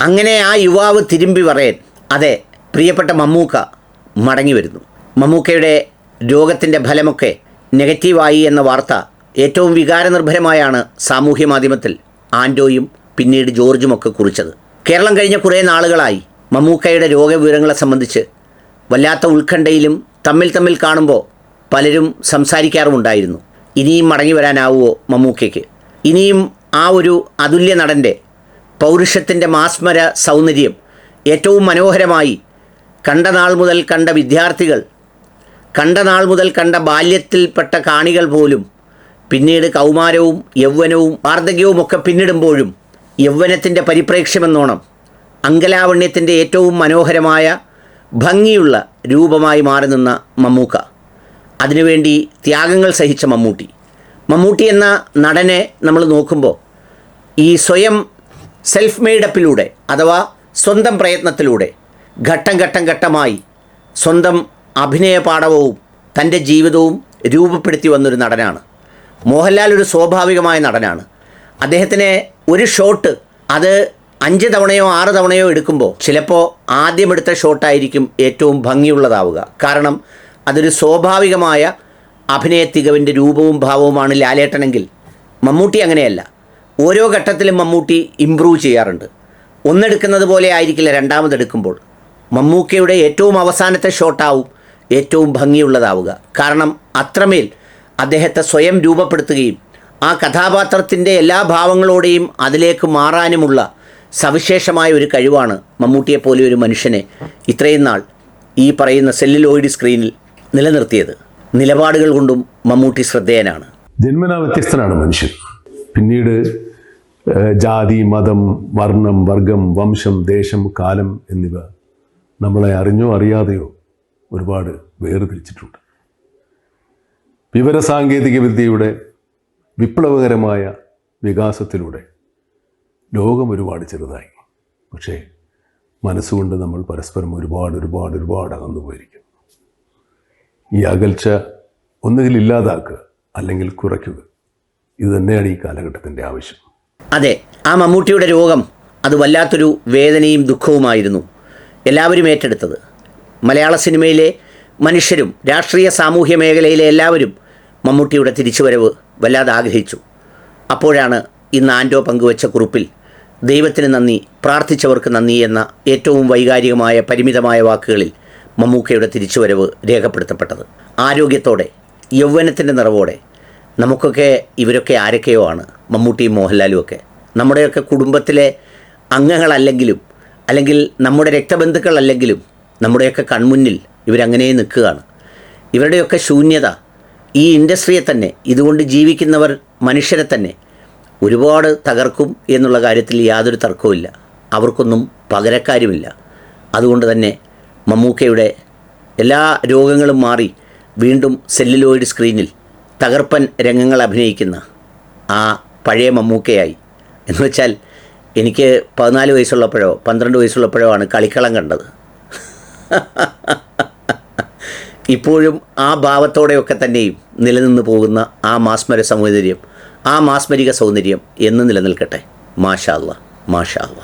അങ്ങനെ ആ യുവാവ് തിരുമ്പി പറയാൻ അതെ പ്രിയപ്പെട്ട മമ്മൂക്ക മടങ്ങി വരുന്നു. മമ്മൂക്കയുടെ രോഗത്തിന്റെ ഫലമൊക്കെ നെഗറ്റീവായി എന്ന വാർത്ത ഏറ്റവും വികാരനിർഭരമായാണ് സാമൂഹ്യ മാധ്യമത്തിൽ ആൻഡോയും പിന്നീട് ജോർജുമൊക്കെ കുറിച്ചത്. കേരളം കഴിഞ്ഞ കുറേ നാളുകളായി മമ്മൂക്കയുടെ രോഗവിവരങ്ങളെ സംബന്ധിച്ച് വല്ലാത്ത ഉത്കണ്ഠയിലും തമ്മിൽ തമ്മിൽ കാണുമ്പോൾ പലരും സംസാരിക്കാറുമുണ്ടായിരുന്നു. ഇനിയും മടങ്ങി വരാനാവുമോ മമ്മൂക്കയ്ക്ക്? ഇനിയും ആ ഒരു അതുല്യ നടന്റെ പൗരുഷത്തിന്റെ മാസ്മര സൗന്ദര്യം ഏറ്റവും മനോഹരമായി കണ്ട നാൾ മുതൽ കണ്ട വിദ്യാർത്ഥികൾ കണ്ട നാൾ മുതൽ കണ്ട ബാല്യത്തിൽപ്പെട്ട കാണികൾ പോലും പിന്നീട് കൗമാരവും യൗവനവും വാർദ്ധക്യവും ഒക്കെ പിന്നിടുമ്പോഴും യൗവനത്തിന്റെ പരിപ്രേക്ഷ്യമെന്നോണം അങ്കലാവണ്യത്തിന്റെ ഏറ്റവും മനോഹരമായ ഭംഗിയുള്ള രൂപമായി മാറി നിന്ന മമ്മൂക്ക. അതിനുവേണ്ടി ത്യാഗങ്ങൾ സഹിച്ച മമ്മൂട്ടി. മമ്മൂട്ടി എന്ന നടനെ നമ്മൾ നോക്കുമ്പോൾ ഈ സ്വയം സെൽഫ് മെയ്ഡപ്പിലൂടെ അഥവാ സ്വന്തം പ്രയത്നത്തിലൂടെ ഘട്ടം ഘട്ടം ഘട്ടമായി സ്വന്തം അഭിനയ പാഠവും തന്റെ ജീവിതവും രൂപപ്പെടുത്തി വന്നൊരു നടനാണ്. മോഹൻലാൽ ഒരു സ്വാഭാവികമായ നടനാണ്. അദ്ദേഹത്തിന് ഒരു ഷോട്ട് അത് അഞ്ച് തവണയോ ആറ് തവണയോ എടുക്കുമ്പോൾ ചിലപ്പോൾ ആദ്യം എടുത്ത ഷോട്ടായിരിക്കും ഏറ്റവും ഭംഗിയുള്ളതാവുക. കാരണം അതൊരു സ്വാഭാവികമായ അഭിനയ തികവിന്റെ രൂപവും ഭാവവുമാണ് ലാലേട്ടനെങ്കിൽ മമ്മൂട്ടി അങ്ങനെയല്ല. ഓരോ ഘട്ടത്തിലും മമ്മൂട്ടി ഇമ്പ്രൂവ് ചെയ്യാറുണ്ട്. ഒന്നെടുക്കുന്നത് പോലെ ആയിരിക്കില്ല രണ്ടാമതെടുക്കുമ്പോൾ മമ്മൂക്കയുടെ ഏറ്റവും അവസാനത്തെ ഷോട്ടാവും ഏറ്റവും ഭംഗിയുള്ളതാവുക. കാരണം അത്രമേൽ അദ്ദേഹത്തെ സ്വയം രൂപപ്പെടുത്തുകയും ആ കഥാപാത്രത്തിന്റെ എല്ലാ ഭാവങ്ങളോടെയും അതിലേക്ക് മാറാനുമുള്ള സവിശേഷമായ ഒരു കഴിവാണ് മമ്മൂട്ടിയെപ്പോലെ ഒരു മനുഷ്യനെ ഇത്രയും നാൾ ഈ പറയുന്ന സെല്ലിലോയിഡ് സ്ക്രീനിൽ നിലനിർത്തിയത്. നിലപാടുകൾ കൊണ്ടും മമ്മൂട്ടി ശ്രദ്ധേയനാണ്. ജന്മനാ വ്യത്യസ്തനാണ് മനുഷ്യൻ. പിന്നീട് ജാതി മതം വർണം വർഗം വംശം ദേശം കാലം എന്നിവ നമ്മളെ അറിഞ്ഞോ അറിയാതെയോ ഒരുപാട് വേർതിരിച്ചിട്ടുണ്ട്. വിവരസാങ്കേതിക വിദ്യയുടെ വിപ്ലവകരമായ വികാസത്തിലൂടെ ലോകം ഒരുപാട് ചെറുതായി. പക്ഷേ മനസ്സുകൊണ്ട് നമ്മൾ പരസ്പരം ഒരുപാട് ഒരുപാട് ഒരുപാട് അകന്നു പോയിരിക്കുന്നു. ഈ അകൽച്ച ഒന്നുകിൽ ഇല്ലാതാക്കുക അല്ലെങ്കിൽ കുറയ്ക്കുക. ഇത് തന്നെയാണ് ഈ കാലഘട്ടത്തിന്റെ ആവശ്യം. അതെ ആ മമ്മൂട്ടിയുടെ രോഗം അത് വല്ലാത്തൊരു വേദനയും ദുഃഖവുമായിരുന്നു. എല്ലാവരും ഏറ്റെടുത്തത്. മലയാള സിനിമയിലെ മനുഷ്യരും രാഷ്ട്രീയ സാമൂഹ്യ മേഖലയിലെ എല്ലാവരും മമ്മൂട്ടിയുടെ തിരിച്ചുവരവ് വല്ലാതെ ആഗ്രഹിച്ചു. അപ്പോഴാണ് ഇന്ന് ആൻഡോ പങ്കുവച്ച കുറിപ്പിൽ ദൈവത്തിന് നന്ദി പ്രാർത്ഥിച്ചവർക്ക് നന്ദി എന്ന ഏറ്റവും വൈകാരികമായ പരിമിതമായ വാക്കുകളിൽ മമ്മൂക്കയുടെ തിരിച്ചുവരവ് രേഖപ്പെടുത്തപ്പെട്ടത്. ആരോഗ്യത്തോടെ യൗവനത്തിന്റെ നിറവോടെ നമുക്കൊക്കെ ഇവരൊക്കെ ആരൊക്കെയോ ആണ്. മമ്മൂട്ടിയും മോഹൻലാലും ഒക്കെ. നമ്മുടെയൊക്കെ കുടുംബത്തിലെ അംഗങ്ങളല്ലെങ്കിലും അല്ലെങ്കിൽ നമ്മുടെ രക്തബന്ധുക്കളല്ലെങ്കിലും നമ്മുടെയൊക്കെ കൺമുന്നിൽ ഇവരങ്ങനെ നിൽക്കുകയാണ്. ഇവരുടെയൊക്കെ ശൂന്യത ഈ ഇൻഡസ്ട്രിയെ തന്നെ ഇതുകൊണ്ട് ജീവിക്കുന്നവർ മനുഷ്യരെ തന്നെ ഒരുപാട് തകർക്കും എന്നുള്ള കാര്യത്തിൽ യാതൊരു തർക്കവുമില്ല അവർക്കൊന്നും പകരക്കാരുമില്ല. അതുകൊണ്ട് തന്നെ മമ്മൂക്കയുടെ എല്ലാ രോഗങ്ങളും മാറി വീണ്ടും സെല്ലുലോയിഡ് സ്ക്രീനിൽ തകർപ്പൻ രംഗങ്ങൾ അഭിനയിക്കുന്ന ആ പഴയ മമ്മൂക്കയായി. എന്ന് വെച്ചാൽ എനിക്ക് പതിനാല് വയസ്സുള്ളപ്പോഴോ പന്ത്രണ്ട് വയസ്സുള്ളപ്പോഴോ ആണ് കളിക്കളം കണ്ടത്. ഇപ്പോഴും ആ ഭാവത്തോടെയൊക്കെ തന്നെയും നിലനിന്ന് പോകുന്ന ആ മാസ്മര സൗന്ദര്യം ആ മാസ്മരിക സൗന്ദര്യം എന്ന് നിലനിൽക്കട്ടെ. മാഷാ മാഷാള്ള മാഷാ അല്ലാ